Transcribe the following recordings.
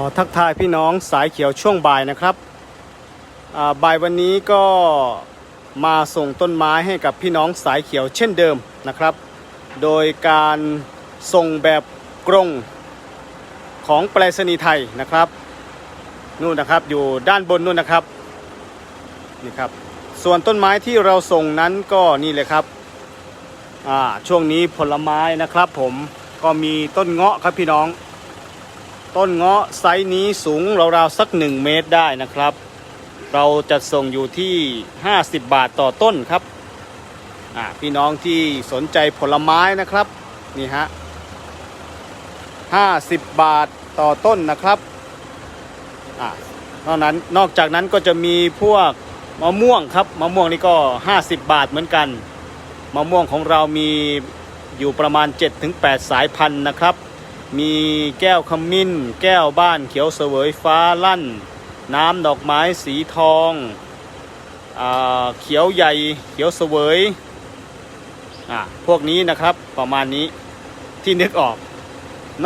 อทักทายพี่น้องสายเขียวช่วงบ่ายนะครับบ่ายวันนี้ก็มาส่งต้นไม้ให้กับพี่น้องสายเขียวเช่นเดิมนะครับ โดยการส่งแบบกรงของไปรษณีย์ไทยนะครับนู่นนะครับอยู่ด้านบนนู่นนะครับนี่ครับส่วนต้นไม้ที่เราส่งนั้นก็นี่เลยครับช่วงนี้ผลไม้นะครับ ผมก็มีต้นเงาะครับพี่น้อง ต้นเงาะไซส์นี้สูงราวๆสัก 1 เมตรได้นะครับ เราจะส่งอยู่ที่ 50 บาทต่อต้นครับพี่น้องที่สนใจผลไม้นะครับนี่ฮะ50 บาทต่อต้นนะครับอ่านอกนั้นนอกจากนั้นก็จะมีพวกมะม่วงครับมะม่วงนี่ก็ 50 บาทเหมือนกันมะม่วงของเรามีอยู่ประมาณ 7-8 สายพันธุ์นะครับ มีแก้วขมิ้น แก้วบ้านเขียวเสวยฟ้าลั่น น้ำดอกไม้สีทองอเขียวใหญ่เขียวเสวยพวกนี้นะครับประมาณนี้ที่นึกออก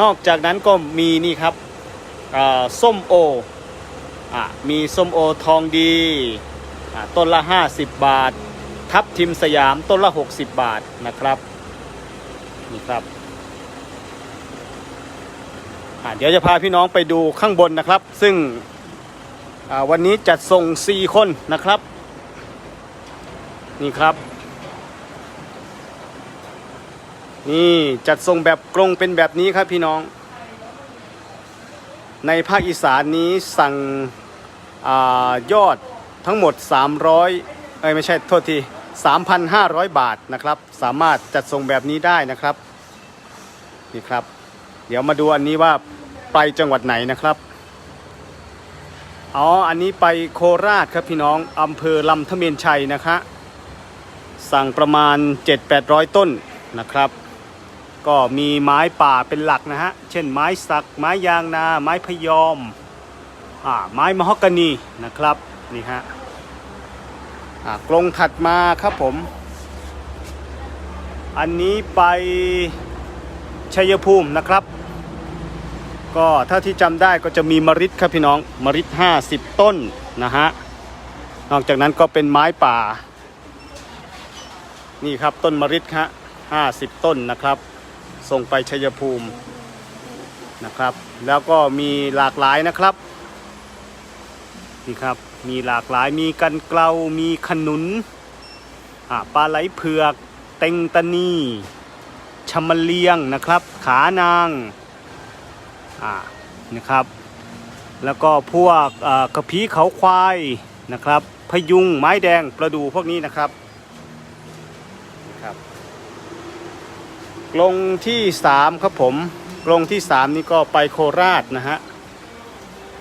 นอกจากนั้นก็มีนี่ครับส้มโออมีส้มโอทองดีต้นละ 50 บาท ทับทิมสยามต้นละ 60 บาทนะครับนี่ครับ เดี๋ยวจะพาพี่น้องไปดูข้างบนนะครับ ซึ่งวันนี้จัดส่ง 4 คนนะครับ นี่ครับ นี่จัดส่งแบบกรงเป็นแบบนี้ครับพี่น้อง ในภาคอีสานนี้สั่งอยอดทั้งหมด 300เอ้ยไม่ใช่โทษที 3,500 บาทนะครับ สามารถจัดส่งแบบนี้ได้นะครับ นี่ครับ เดี๋ยวมาดูอันนี้ว่าไปจังหวัดไหนนะครับ อ๋อ อันนี้ไปโคราชครับพี่น้องอำเภอลำทะเมนชัยนะคะ สั่งประมาณ 7-800 ต้นนะครับ ก็มีไม้ป่าเป็นหลักนะฮะ เช่นไม้สัก ไม้ยางนา ไม้พยอม อ่า ไม้มะฮอกกานีนะครับ นี่ฮะ อ่ากรงถัดมาครับผม อันนี้ไปชัยภูมินะครับ ก็ถ้าที่จำได้ก็จะมีมะริดครับพี่น้องมะริด50 ต้นนะฮะนอกจากนั้นก็เป็นไม้ป่า นี่ครับต้นมะริดฮะ50ต้นนะครับ ส่งไปชัยภูมินะครับ แล้วก็มีหลากหลายนะครับนี่ครับมีหลากหลายมีกันเกลามีขนุนอ่าปลาไหลเผือก เต็งตะนีชมเลียงนะครับ ขานาง อ่านะครับ แล้วก็พวกกระพีเขาควายนะครับพยุงไม้แดงประดูพวกนี้นะครับนะครับกรงที่สามครับผมกรงที่สามนี่ก็ไปโคราชนะฮะ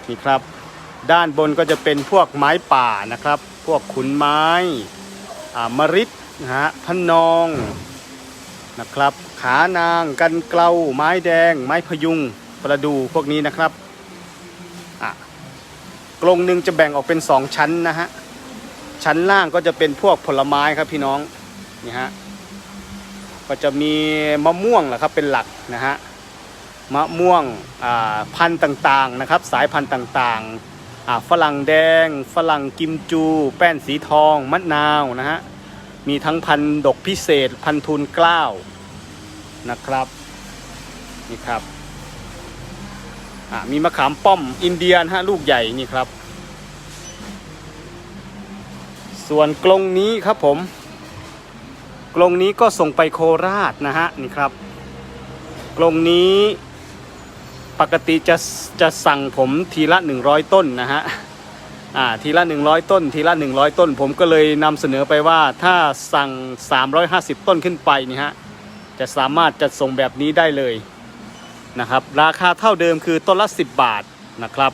นี่ครับ ด้านบนก็จะเป็นพวกไม้ป่านะครับ พวกขุนไม้อ่ามะริดนะฮะพะนองนะครับ ขานางกันเกลาไม้แดง ไม้พยุง ประดูพวกนี้นะครับอะกรงหนึ่งจะแบ่งออกเป็นสองชั้นนะฮะ ชั้นล่างก็จะเป็นพวกผลไม้ครับพี่น้องนี่ฮะก็จะมีมะม่วงแหละครับเป็นหลักนะฮะมะม่วงอ่าพันธุ์ต่างๆนะครับ สายพันธุ์ต่างๆอ่าฝรั่งแดง ฝรั่งกิมจู แป้นสีทองมะนาวนะฮะมีทั้งพันธุ์ดกพิเศษ พันธุ์ทูลเกล้าวนะครับนี่ครับ มีมะขามป้อมอินเดียนะฮะลูกใหญ่นี่ครับ ส่วนกรงนี้ครับผมกรงนี้ก็ส่งไปโคราชนะฮะนี่ครับกรงนี้ปกติจะจะสั่งผมทีละ 100 ต้นนะฮะอ่าทีละ 100 ต้น ทีละ 100 ต้น ผมก็เลยนำเสนอไปว่าถ้าสั่ง 350 ต้นขึ้นไปนี่ฮะจะสามารถจัดส่งแบบนี้ได้เลย นะครับ ราคาเท่าเดิมคือต้นละ 10 บาทนะครับ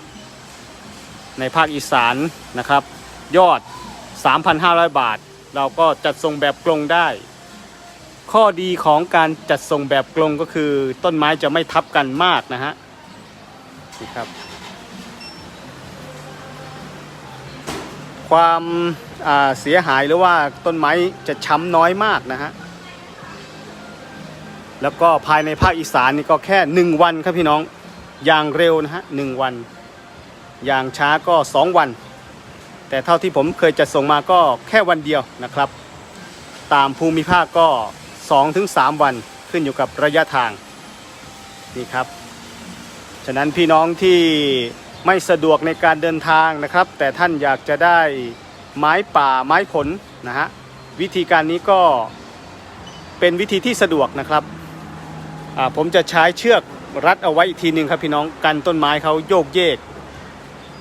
ในภาคอีสานนะครับ ยอด 3,500 บาท เราก็จัดส่งแบบกรงได้ ข้อดีของการจัดส่งแบบกรงก็คือต้นไม้จะไม่ทับกันมากนะฮะนี่ครับ ความเสียหายหรือว่าต้นไม้จะช้ำน้อยมากนะฮะ แล้วก็ภายในภาคอีสานนี่ก็แค่หนึ่งวันครับพี่น้องอย่างเร็วนะฮะหนึ่งวัน อย่างช้าก็ 2 วัน แต่เท่าที่ผมเคยจัดส่งมาก็แค่วันเดียวนะครับ ตามภูมิภาคก็ 2-3 วันขึ้นอยู่กับระยะทางนี่ครับ ฉะนั้นพี่น้องที่ไม่สะดวกในการเดินทางนะครับ แต่ท่านอยากจะได้ไม้ป่าไม้ผลนะฮะวิธีการนี้ก็เป็นวิธีที่สะดวกนะครับ ผมจะใช้เชือกรัดเอาไว้อีกทีหนึ่งครับพี่น้องกันต้นไม้เขาโยกเยก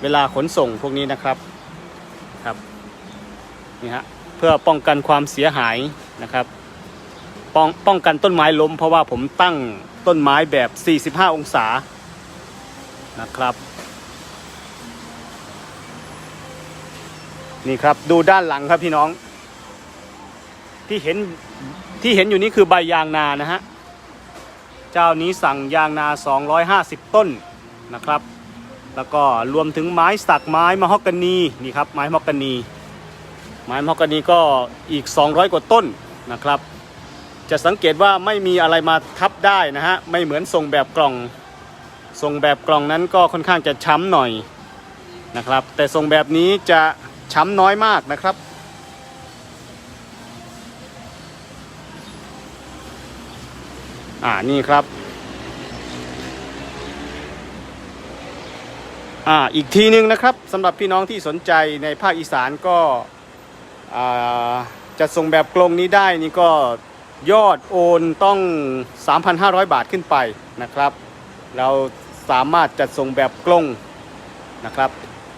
เวลาขนส่งพวกนี้นะครับครับนี่ฮะเพื่อป้องกันความเสียหายนะครับ ป้องป้องกันต้นไม้ล้ม เพราะว่าผมตั้งต้นไม้แบบ 45 องศานะครับนี่ครับดูด้านหลังครับพี่น้อง ที่เห็นที่เห็นอยู่นี้คือใบยางนานะฮะ เจ้านี้สั่งยางนา 250 ต้นนะครับ แล้วก็รวมถึงไม้สักไม้มะฮอกกานีนี่ครับไม้มะฮอกกานี ไม้มะฮอกกานีก็อีก 200 กว่าต้นนะครับ จะสังเกตว่าไม่มีอะไรมาทับได้นะฮะไม่เหมือนทรงแบบกล่องทรงแบบกล่องนั้นก็ค่อนข้างจะช้ำหน่อยนะครับ แต่ทรงแบบนี้จะช้ำน้อยมากนะครับ อ่านี่ครับ อ่าอีกทีหนึ่งนะครับสำหรับพี่น้องที่สนใจในภาคอีสานก็อ่าจะส่งแบบกลงนี้ได้นี่ก็ยอดโอนต้อง 3,500 บาทขึ้นไปนะครับ เราสามารถจัดส่งแบบกลงนะครับ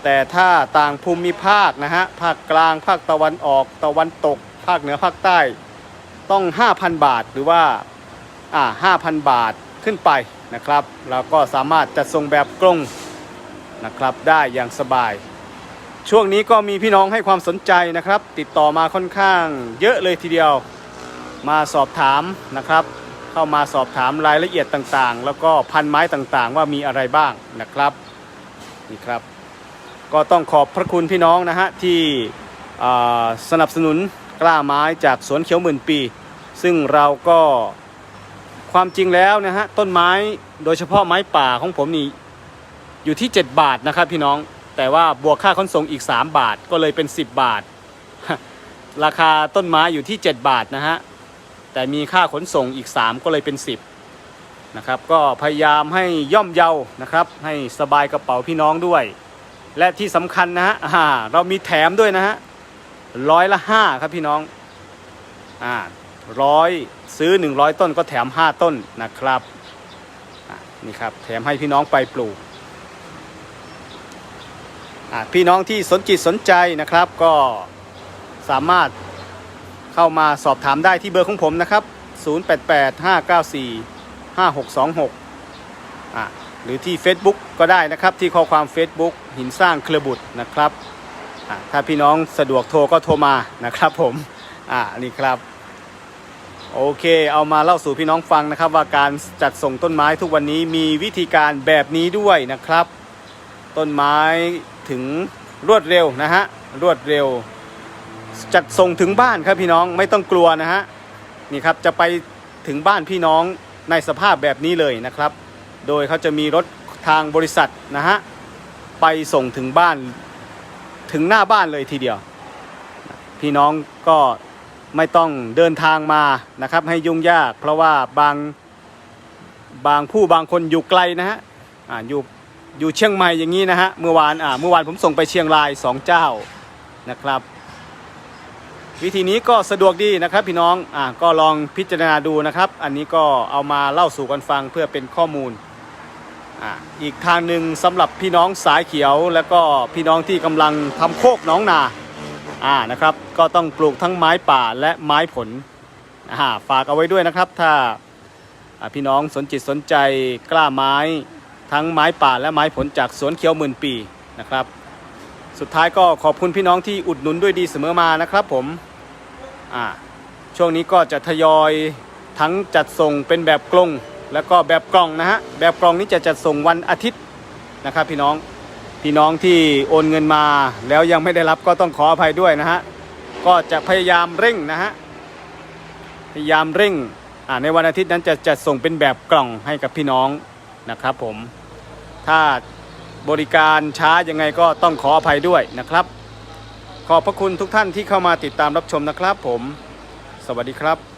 แต่ถ้าต่างภูมิภาคนะฮะภาคกลางภาคตะวันออกตะวันตก ภาคเหนือภาคใต้ต้อง 5,000 บาทหรือว่า 5,000 บาทขึ้นไปนะครับ เราก็สามารถจัดส่งแบบกลงนะครับได้อย่างสบาย ช่วงนี้ก็มีพี่น้องให้ความสนใจนะครับ ติดต่อมาค่อนข้างเยอะเลยทีเดียวมาสอบถามนะครับ เข้ามาสอบถามรายละเอียดต่างๆ แล้วก็พันไม้ต่างๆ ว่ามีอะไรบ้างนะครับนี่ครับ ก็ต้องขอบพระคุณพี่น้องนะฮะที่อ่าสนับสนุนกล้าไม้จากสวนเขียวหมื่นปี ซึ่งเราก็ ความจริงแล้วนะฮะต้นไม้โดยเฉพาะไม้ป่าของผมนี่อยู่ที่ 7 บาทนะครับพี่น้องแต่ว่าบวกค่าขนส่งอีก 3 บาทก็เลยเป็น 10 บาท ราคาต้นไม้อยู่ที่ 7 บาทนะฮะแต่มีค่าขนส่งอีก 3 ก็เลยเป็น 10นะครับก็พยายามให้ย่อมเยานะครับให้สบายกระเป๋าพี่น้องด้วย และที่สำคัญนะฮะเรามีแถมด้วยนะฮะร้อยละ5ครับพี่น้องอ่า ร้อยซื้อ 100 ต้นก็แถม 5 ต้นนะครับนี่ครับแถมให้พี่น้องไปปลูกพี่น้องที่สนจิตสนใจนะครับก็สามารถเข้ามาสอบถามได้ที่เบอร์ของผมนะครับ 0885945626อ่าหรือที่ Facebook ก็ได้นะครับที่ข้อความ Facebook หินสร้างเครือบุตรนะครับถ้าพี่น้องสะดวกโทรก็โทรมานะครับผม อ่านี่ครับ โอเคเอามาเล่าสู่พี่น้องฟังนะครับ ว่าการจัดส่งต้นไม้ทุกวันนี้มีวิธีการแบบนี้ด้วยนะครับ ต้นไม้ถึงรวดเร็วนะฮะรวดเร็ว จัดส่งถึงบ้านครับพี่น้องไม่ต้องกลัวนะฮะนี่ครับจะไปถึงบ้านพี่น้องในสภาพแบบนี้เลยนะครับ โดยเขาจะมีรถทางบริษัทนะฮะไปส่งถึงบ้านถึงหน้าบ้านเลยทีเดียว พี่น้องก็ ไม่ต้องเดินทางมานะครับ ให้ยุ่งยาก เพราะว่าบางบางผู้บางคนอยู่ไกลนะฮะอ่าอยู่อยู่เชียงใหม่อย่างนี้นะฮะเมื่อวานอ่าเมื่อวานผมส่งไปเชียงรายสองเจ้านะครับ วิธีนี้ก็สะดวกดีนะครับพี่น้องอ่าก็ลองพิจารณาดูนะครับ อันนี้ก็เอามาเล่าสู่กันฟังเพื่อเป็นข้อมูลอ่าอีกทางหนึ่งสำหรับพี่น้องสายเขียว แล้วก็พี่น้องที่กำลังทำโคกน้องนา อ่านะครับ ก็ต้องปลูกทั้งไม้ป่าและไม้ผลอ่าฝากเอาไว้ด้วยนะครับ ถ้าอ่าพี่น้องสนจิตสนใจกล้าไม้ทั้งไม้ป่าและไม้ผลจากสวนเขียวหมื่นปีนะครับ สุดท้ายก็ขอบคุณพี่น้องที่อุดหนุนด้วยดีเสมอมานะครับผมอ่าช่วงนี้ก็จะทยอยทั้งจัดส่งเป็นแบบกลงแล้วก็แบบกล่องนะฮะแบบกล่องนี้จะจัดส่งวันอาทิตย์นะครับพี่น้อง พี่น้องที่โอนเงินมาแล้วยังไม่ได้รับก็ต้องขออภัยด้วยนะฮะก็จะพยายามเร่งนะฮะพยายามเร่งในวันอาทิตย์นั้นจะจัดส่งเป็นแบบกล่องให้กับพี่น้องนะครับผมถ้าบริการช้ายังไงก็ต้องขออภัยด้วยนะครับ ขอบพระคุณทุกท่านที่เข้ามาติดตามรับชมนะครับผม สวัสดีครับ